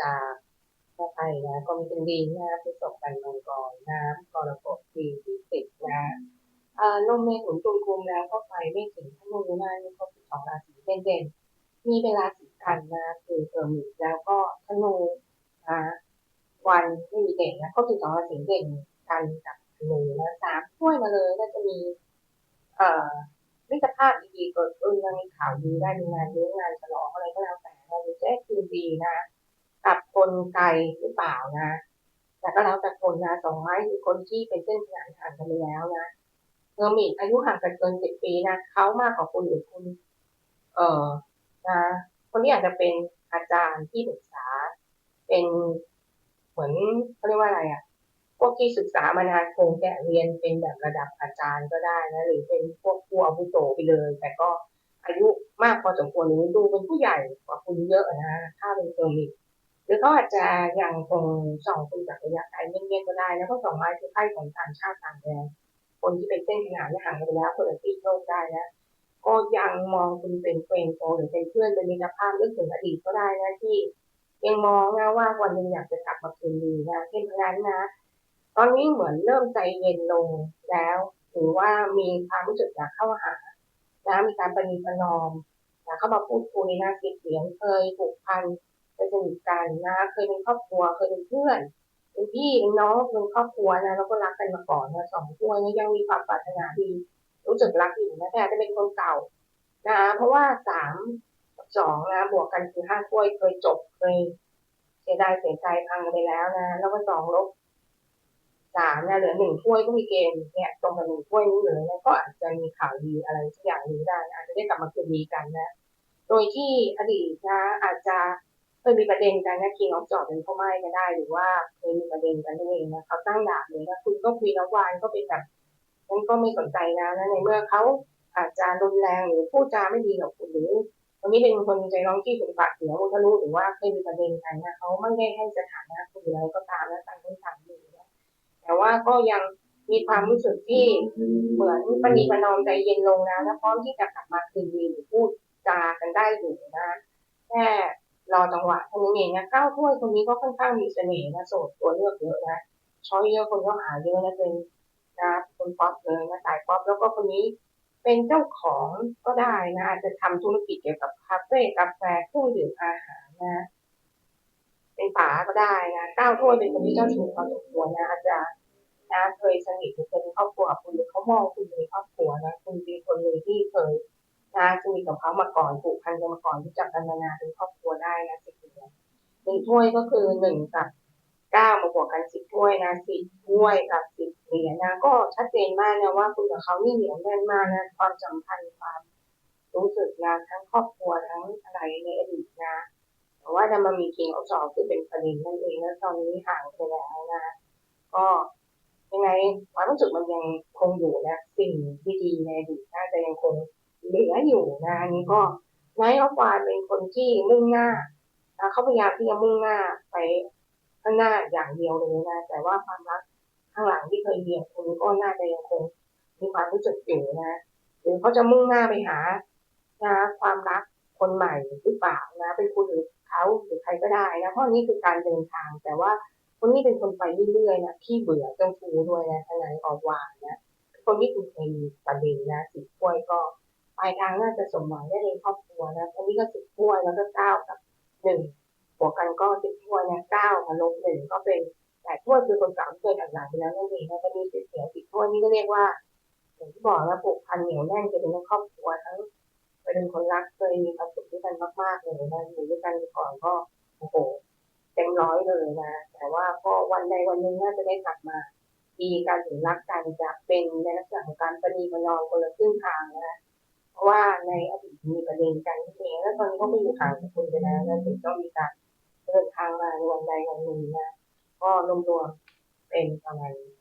จากใครนะกรมจันดีนะพฤษภกันมังกรน้ำกรกฎปีที่สิบนะเอ่อนมเมถุนตุลกุมแล้วก็ไปไม่ถึงธนูนะนี่ก็คือสองราศีเด่นๆมีเวลาสีกันนะคือเกิดมิดแล้วก็ธนูนะวันไม่มีเด่นนะก็คือสองราศีเด่นกันกับธนูนะสามถ้วยมาเลยก็จะมี เอ่อมิตรภาพดีๆเกิดขึ้นนะมีข่าวดีได้มีงานเลี้ยงงานฉลองอะไรก็แล้วแต่เราจะได้คืนดีนะ กับคนไกลหรือเปล่านะ แต่ก็แล้วแต่คนนะสองไม้คือคนที่เป็นเส้นขนานห่างกันไปแล้วนะเงอมิดอายุห่างกันเกินสิบปีนะเขามากกว่าคุณหรือคุณ เอ่อนะคนนี้อาจจะเป็นอาจารย์ที่ปรึกษา เป็นเหมือนเขาเรียกว่าอะไรอะ พวกที่ศึกษามานานคงแก่เรียนเป็นแบบระดับอาจารย์ก็ได้นะหรือเป็นพวกผู้อาวุโสไปเลย แต่ก็อายุมากพอสมควรหรือดูเป็นผู้ใหญ่กว่าคุณเยอะนะถ้าเป็นเซอร์มิด หรือเขาอาจจะยังคงส่องคุณจากระยะไกลเงียบๆก็ได้นะเพราะสองไม้คือไพ่ของต่างชาติต่างแดนคนที่เป็นเส้นขนานห่างกันไปแล้วคนละที่โลกได้นะก็ยังมองคุณเป็นเฟรนด์โซหรือเป็นเพื่อนเป็นมิตรภาพนึกถึงอดีตก็ได้นะที่ ยังมองนะว่าวันหนึ่งอยากจะกลับมาคืนดีนะเช่นนั้นนะ ตอนนี้เหมือนเริ่มใจเย็นลงแล้วหรือว่ามีความรู้สึกอยากเข้าหานะมีการประนีปนอมอยากเข้ามาพูดคุยนะสิเสียงเคยผูกพัน เป็นสนิทกันนะเคยเป็นครอบครัวเคยเป็นเพื่อนเป็นพี่เป็นน้องเป็นครอบครัวนะแล้วก็รักกันมาก่อนนะสองตัวนี้ยังมีความปรารถนาดีรู้สึกรักอยู่นะแต่จะเป็นคนเก่านะเพราะว่าสามสองนะบวกกันคือห้าถ้วยเคยจบเคยเสียดายเสียใจพังไปแล้วนะแล้วก็สองลบสามนะเหลือหนึ่งถ้วยก็มีเกณฑ์เนี่ยตรงกับหนึ่งถ้วยนี้เลยแล้วก็อาจจะมีข่าวดีอะไรสักอย่างนึ่งได้นะอาจจะได้กลับมาคืนดีกันนะ โดยที่อดีตนะอาจจะ เคยมีประเด็นกันนะคิงออฟจอดเป็นพ่อไม้ก็ได้ หรือว่าเคยมีประเด็นกันนั่นเองนะเขาตั้งด่าเลยนะคุณก็คุยแล้ววานก็เป็นแบบฉันก็ไม่สนใจนะนะในเมื่อเขาอาจจะรุนแรงหรือพูดจาไม่ดีกับคุณหรือวันนี้เป็นคนใจร้องที่ถึงปากเสียงมุทะลุหรือว่าเคยมีประเด็นกันนะเขาไม่ได้ให้สถานะคุณอะไรก็ตามนะต่างคนต่างอยู่นะแต่ว่าก็ยังมีความรู้สึกที่เหมือนปณีประนอมใจเย็นลงนะและพร้อมที่จะกลับมาคืนดีหรือพูดจากันได้อยู่นะแค่ รอจังหวะเท่านั้นเองนะเก้าถ้วยคนนี้ก็ค่อนข้างมีเสน่ห์นะโสดตัวเลือกเยอะนะช้อยเยอะคนก็หาเยอะนะเป็นนะคนป๊อปเลยนะสายป๊อปแล้วก็คนนี้เป็นเจ้าของก็ได้นะอาจจะทำธุรกิจเกี่ยวกับคาเฟ่กาแฟเครื่องดื่มอาหารนะเป็นป๋าก็ได้นะเก้าถ้วยเป็นคนที่เจ้าชู้พอสมควรนะอาจจะนะเคยสนิทหรือเคยเป็นครอบครัวกับคุณหรือเขามองคุณเป็นครอบ มาก่อนผูกพันกันมาก่อนรู้จักกันมานานเป็นครอบครัวได้นะสิบเหรียหนึ่งถ้วยก็คือหนึ่งกับเก้ามาบวกกันสิบถ้วยนะสิบถ้วยกับสิบเหรียญนะก็ชัดเจนมากนะว่าคุณกับเขานี่เหนียวแน่นมากนะความสัมพันธ์ความรู้สึกนะทั้งครอบครัวทั้งอะไรในอดีตนะแต่ว่าจะมามีคิงเอาสองคือเป็นประเด็นนั่นเองแล้วตอนนี้ห่างไปแล้วนะ ก็ยังไงความรู้สึกมันยังคงอยู่นะสิ่งดีๆในอดีตน่าจะยังคง เหลืออยู่นะอันนี้ก็ไนท์ออฟวานเป็นคนที่มุ่งหน้านะเขาพยายามที่จะมุ่งหน้าไปข้างหน้าอย่างเดียวเลยนะแต่ว่าความรักข้างหลังที่เคยเรียนคุณก็น่าจะยังคงมีความรู้สึกอยู่นะหรือเขาจะมุ่งหน้าไปหานะความรักคนใหม่หรือเปล่านะเป็นคุณหรือเขาหรือใครก็ได้นะเพราะนี่คือการเดินทาง แต่ว่าคนนี้เป็นคนไปเรื่อยๆนะที่เบื่อจ้าชู้ด้วยนะทนายออกวานนะคนที่คุณเคยมีประเด็นนะสิบถ้วยก็ ลายทางน่าจะสมหวังได้ในครอบครัวนะคนนี้ก็สิบถ้วยแล้วก็เก้ากับหนึ่งบวกกันก็สิบถ้วยนะเก้ากับลบหนึ่งก็เป็นแต่ถ้วยคือคนสามเคยหลังไปแล้วนั่นเองนะก็มีสิบเสียสิบถ้วยนี่ก็เรียกว่าอย่างที่บอกนะผูกพันเหนียวแน่นจะเป็นทั้งครอบครัวทั้งเป็นคนรักเคยมีความสุขด้วยกันมากๆเลยนะอยู่ด้วยกันก่อนก็โอ้โหเต็มร้อยเลยนะ แต่ว่าพอวันใดวันหนึ่งน่าจะได้กลับมาดีกันหรือรักกันจะเป็นในลักษณะของการประนีประนอมคนละครึ่งทางนะ เพราะว่าในอดีตมีประเด็นกันนั่เองแล้วตอนนี้ก็ไม่อยู่ห่างจากคุณไปแล้วแล้วถึงต้องมีการเดินทางมาในวันใดวันหนึ่งนะก็รวมๆเป็นประมาณนี้